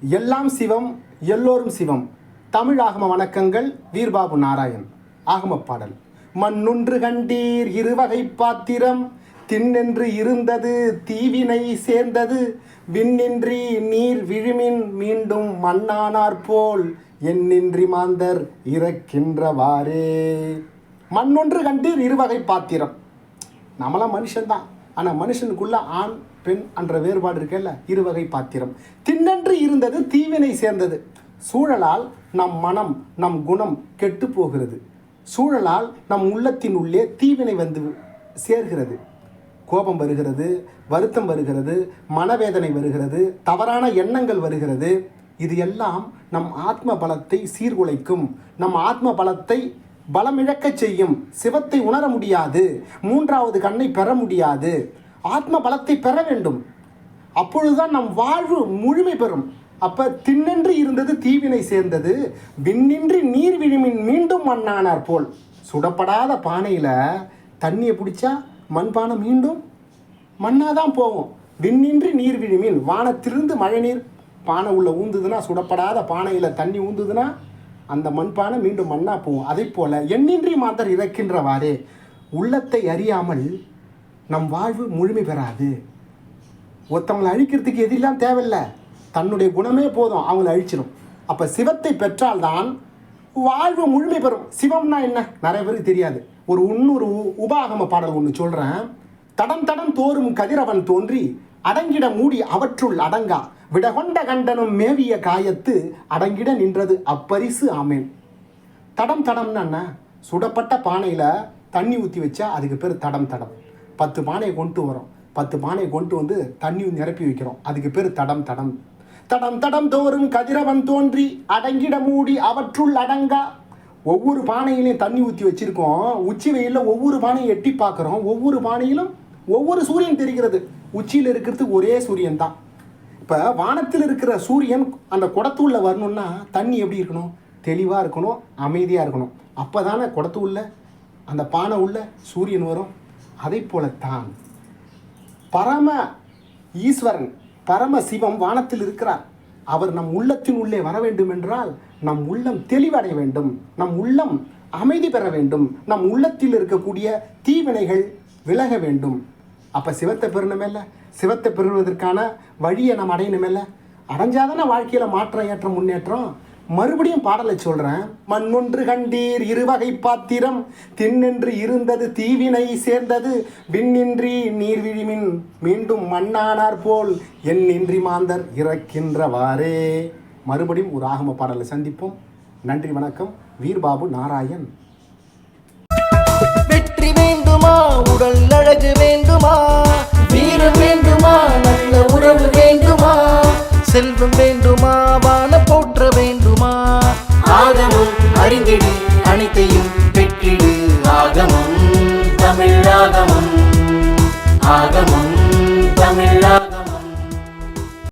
எல்லாம் சிவம் எல்லோரும் சிவம். தமிழ் ஆகம வணக்கங்கள் வீர்பாபு நாராயண். ஆகம பாடல். மண்ணொன்று கண்டீர் இருவகை பாத்திரம் திண்ணென்று இருந்தது தீவினை சேர்ந்தது விண்ணின்றி நீர் விழுமின் மீண்டும் மண்ணானார் போல் எண்ணின்றி மாந்தர் இறக்கின்றவாறே. மண்ணொன்று கண்டீர் இருவகை பாத்திரம். நம்மளாம் மனுஷன்தான். ஆனால் மனுஷனுக்குள்ள ஆண் பெண் என்ற வேறுபாடு இருக்கல இருவகை பாத்திரம். தின்னன்று இருந்தது தீவினை சேர்ந்தது. சூழலால் நம் மனம் நம் குணம் கெட்டு போகிறது. சூழலால் நம் உள்ளத்தின் உள்ளே தீவினை வந்து சேர்கிறது. கோபம் வருகிறது வருத்தம் வருகிறது மனவேதனை வருகிறது தவறான எண்ணங்கள் வருகிறது. இது எல்லாம் நம் ஆத்ம பலத்தை சீர்குலைக்கும். நம் ஆத்ம பலத்தை பலமிழக்கச் செய்யும். சிவத்தை உணர முடியாது. மூன்றாவது கண்ணை பெற முடியாது. ஆத்ம பலத்தை பெற வேண்டும். அப்பொழுதுதான் நம் வாழ்வு முழுமை பெறும். அப்ப திண்ணென்று இருந்தது தீவினை சேர்ந்தது. விண்ணின்றி நீர் விழுமின் மீண்டும் மண்ணானார் போல். சுடப்படாத பானையில தண்ணியை பிடிச்சா மண்பானை மீண்டும்? மண்ணாக தான் போகும். விண்ணின்றி நீர் விழுமின் வானத்திலிருந்து மழை நீர் பானை உள்ள ஊந்துதுன்னா சுடப்படாத பானையில் தண்ணி ஊந்துதுன்னா அந்த மண்பானை மீண்டும் மண்ணாக போகும். அதை போல எண்ணின்றி மாந்தர் இறக்கின்றவாறே உள்ளத்தை அறியாமல் நம் வாழ்வு முழுமை பெறாது. ஒருத்தவங்களை அழிக்கிறதுக்கு எதெல்லாம் தேவையில்லை. தன்னுடைய குணமே போதும் அவங்கள அழிச்சிடும் அப்போ சிவத்தை பெற்றால்தான் வாழ்வு முழுமை பெறும். சிவம்னா என்ன? நிறைய பேருக்கு தெரியாது. ஒரு இன்னொரு உ- உபாகம பாடல் ஒன்று சொல்கிறேன் தடம் தடம் தோறும் கதிரவன் தோன்றி அடங்கிட மூடி அவற்றுள் அடங்கா. விடகொண்ட கண்டனும் மேவிய காயத்து அடங்கிட நின்றது அப்பரிசு ஆமேன். தடம் தடம்னு அண்ணா சுடப்பட்ட பானையில் தண்ணி ஊற்றி வச்சா அதுக்கு பேர் தடம் தடம். பத்து பானையை கொண்டு வரோம். பத்து பானையை கொண்டு வந்து தண்ணி நிரப்பி வைக்கிறோம். அதுக்கு பேர் தடம் தடம். தடம் தடம் தோறும் கதிரவன் தோன்றி அடங்கிட மூடி அவற்றுள் அடங்கா. ஒவ்வொரு பானையிலையும் தண்ணி ஊற்றி வச்சுருக்கோம். உச்சி வெயிலில் ஒவ்வொரு பானையும் எட்டி பார்க்குறோம். ஒவ்வொரு பானையிலும் ஒவ்வொரு சூரியன் தெரிகிறது. உச்சியில் இருக்கிறது ஒரே சூரியன் தான். இப்போ வானத்தில் இருக்கிற சூரியன் அந்த குடத்துள்ள வரணும்னா தண்ணி எப்படி இருக்கணும்? தெளிவாக இருக்கணும் அமைதியாக இருக்கணும். அப்போ தானே குடத்து உள்ள அந்த பானை உள்ள சூரியன் வரும். அதை போலத்தான் பரம ஈஸ்வரன் பரம சிவம் வானத்தில் இருக்கிறார். அவர் நம் உள்ளத்தின் உள்ளே வர வேண்டும் என்றால் நம் உள்ளம் தெளிவடைய வேண்டும். நம் உள்ளம் அமைதி பெற வேண்டும். நம் உள்ளத்தில் இருக்கக்கூடிய தீவினைகள் விலக வேண்டும். அப்போ சிவத்தை பெறணுமேல்ல? சிவத்தை பெறுவதற்கான வழியை நம்ம அடையணுமேல்ல? அடைஞ்சாதானே வாழ்க்கையில் மாற்றம் ஏற்றம் முன்னேற்றம்? மறுபடியும் பாடலை சொல்கிறேன் மண்ணொன்று கண்டீர் இருவகை பாத்திரம் தின்னின்று இருந்தது தீவினை சேர்ந்தது. விண்ணின்றி நீர்விழிமின் மீண்டும் மண்ணானார் போல் எண்ணின்றி மாந்தர் இறக்கின்றவாறே. மறுபடியும் ஒரு ஆகம பாடலை சந்திப்போம். நன்றி வணக்கம். வீர்பாபு நாராயண். வெற்றி வேண்டுமா? உடல் அழகு வேண்டும். ஆகமம் ஆகமம்.